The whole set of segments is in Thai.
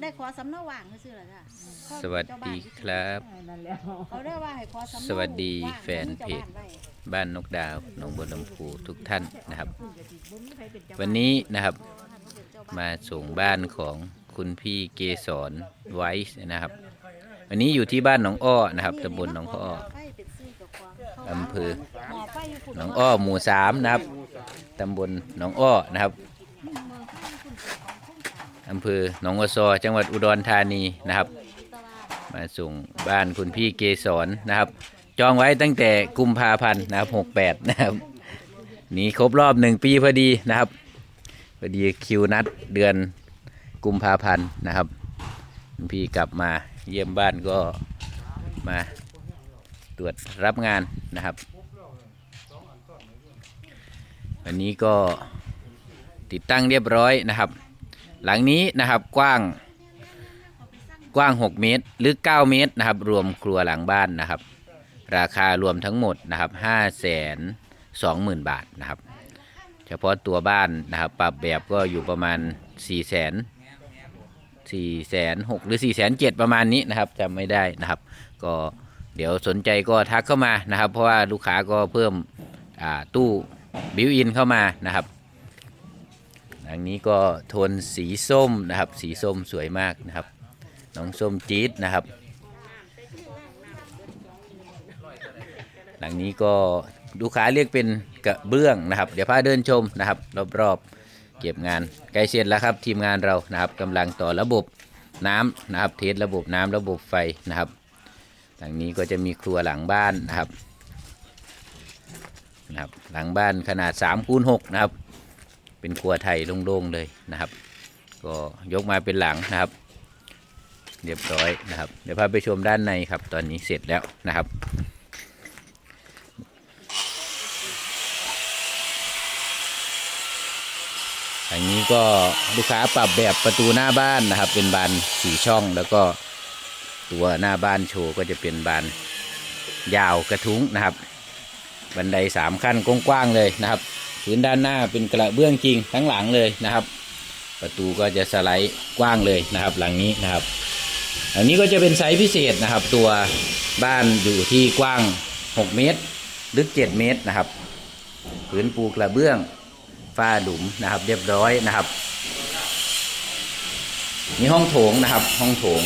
ได้ขอสำเนาว่างซื่อๆเหรอจ้ะสวัสดีครับนั่นแหล้วเขาได้ว่าให้ขอสำเนาสวัสดีว่างแฟนเพจจ้าบ้านไว้บ้านนกดาวหนองบัวลำพูทุกท่านนะครับ วันนี้นะครับมาส่งบ้านของคุณพี่เกษรไว้นะครับ วันนี้อยู่ที่บ้านหนองอ้อนะครับตำบลหนองอ้อไฟเป็นซื่อกับความข้าอำเภอหมอไฟอยู่ฝุ่นหนองอ้อหมู่สามนะครับตำบลหนองอ้อนะครับ อำเภอหนองวัวซอจังหวัดอุดรธานีนะครับ มาส่งบ้านคุณพี่เกษรนะครับ จองไว้ตั้งแต่กุมภาพันธ์นะครับหกแปดนะครับนี่ครบรอบหนึ่งปีพอดีนะครับพอดีคิวนัดเดือนกุมภาพันธ์นะครับคุณพี่กลับมาเยี่ยมบ้านก็มาตรวจรับงานนะครับ วันนี้ก็ติดตั้งเรียบร้อยนะครับ หลังนี้นะครับกว้างกว้าง 6 เมตรหรือ9เมตรนะครับ รวมครัวหลังบ้านนะครับ ราคารวมทั้งหมดนะครับ5 2 0 0 0 0 บาทนะครับ เฉพาะตัวบ้านนะครับ ปรับแบบก็อยู่ประมาณ 4 0 0 0 0 4แสนหหรือ4แสนเประมาณนี้นะครับจำไม่ได้นะครับ ก็เดี๋ยวสนใจก็ทักเข้ามานะครับ เพราะว่าลูกค้าก็เพิ่มตู้บิวอินเข้ามานะครับ อันนี้ก็โทนสีส้มนะครับ สีส้มสวยมากนะครับ น้องส้มจี๊ดนะครับ หลังนี้ก็ลูกค้าเรียกเป็นกระเบื้องนะครับ เดี๋ยวพาเดินชมนะครับ รอบๆเก็บงานใกล้เสร็จแล้วครับทีมงานเรานะครับกำลังต่อระบบน้ำนะครับ เทสระบบน้ำระบบไฟนะครับ หลังนี้ก็จะมีครัวหลังบ้านนะครับนะครับ หลังบ้านขนาด3คูณ6นะครับ เป็นครัวไทยโล่งๆเลยนะครับ ก็ยกมาเป็นหลังนะครับ เรียบร้อยนะครับ เดี๋ยวพาไปชมด้านในครับ ตอนนี้เสร็จแล้วนะครับทางนี้ก็ลูกค้าปรับแบบประตูหน้าบ้านนะครับ เป็นบานสี่ช่องแล้วก็ตัวหน้าบ้านโชว์ก็จะเป็นบานยาวกระทุ้งนะครับ บันไดสามขั้นกว้างๆเลยนะครับ พื้นด้านหน้าเป็นกระเบื้องจริงทั้งหลังเลยนะครับ ประตูก็จะสไลด์กว้างเลยนะครับ หลังนี้นะครับอันนี้ก็จะเป็นไซส์พิเศษนะครับ ตัวบ้านอยู่ที่กว้าง 6 เมตรลึก 7 เมตรนะครับพื้นปูกระเบื้องฝ้าหลุมนะครับ เรียบร้อยนะครับมีห้องโถงนะครับ ห้องโถง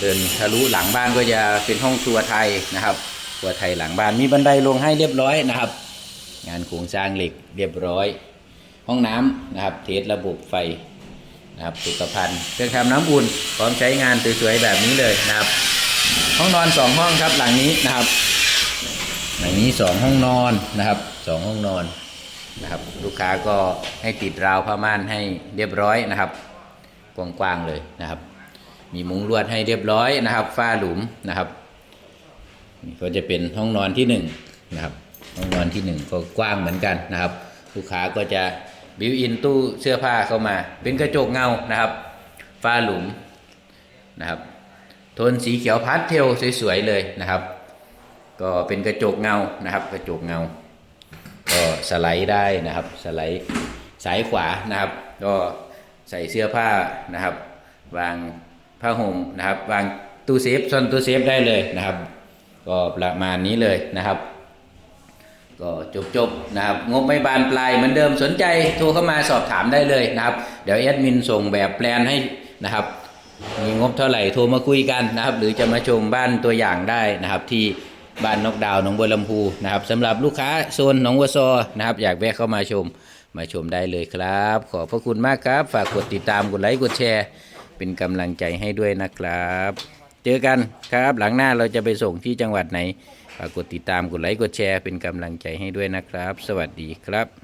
เดินทะลุหลังบ้านก็จะเป็นห้องครัวไทยนะครับครัวไทยหลังบ้านมีบันไดลงให้เรียบร้อยนะครับ งานโครงสร้างเหล็กเรียบร้อย ห้องน้ำนะครับ เทสระบบไฟนะครับสุขภัณฑ์เครื่องทำน้ำอุ่นพร้อมใช้งานสวยๆแบบนี้เลยนะครับ ห้องนอนสองห้องครับหลังนี้นะครับหลังนี้สองห้องนอนนะครับสองห้องนอนนะครับ ลูกค้าก็ให้ติดราวผ้าม่านให้เรียบร้อยนะครับ กว้างๆเลยนะครับ มีมุ้งลวดให้เรียบร้อยนะครับฝ้าหลุมนะครับนี่ก็จะเป็นห้องนอนที่หนึ่งนะครับ ห้องนอนที่หนึ่งก็กว้างเหมือนกันนะครับ ลูกค้าก็จะบิวอินตู้เสื้อผ้าเข้ามา เป็นกระจกเงานะครับฝ้าหลุมนะครับโทนสีเขียวพาสเทลสวยๆเลยนะครับ ก็เป็นกระจกเงานะครับ กระจกเงา ก็สไลด์ได้นะครับ สไลด์สายขวานะครับ ก็ใส่เสื้อผ้านะครับ วางผ้าห่มนะครับ วางตู้เซฟซ่อนตู้เซฟได้เลยนะครับ ก็ประมาณนี้เลยนะครับ ก็จบๆนะครับงบไม่บานปลายเหมือนเดิมสนใจโทรเข้ามาสอบถามได้เลยนะครับ เดี๋ยวแอดมินส่งแบบแปลนให้นะครับ มีงบเท่าไหร่โทรมาคุยกันนะครับ หรือจะมาชมบ้านตัวอย่างได้นะครับ ที่บ้านนกดาวหนองบัวลำพูนะครับสำหรับลูกค้าโซนหนองวัวซอนะครับ อยากแวะเข้ามาชมมาชมได้เลยครับ ขอบพระคุณมากครับ ฝากกดติดตามกดไลค์กดแชร์ เป็นกำลังใจให้ด้วยนะครับ เจอกันครับหลังหน้าเราจะไปส่งที่จังหวัดไหน ฝากกดติดตามกดไลค์กดแชร์เป็นกำลังใจให้ด้วยนะครับ สวัสดีครับ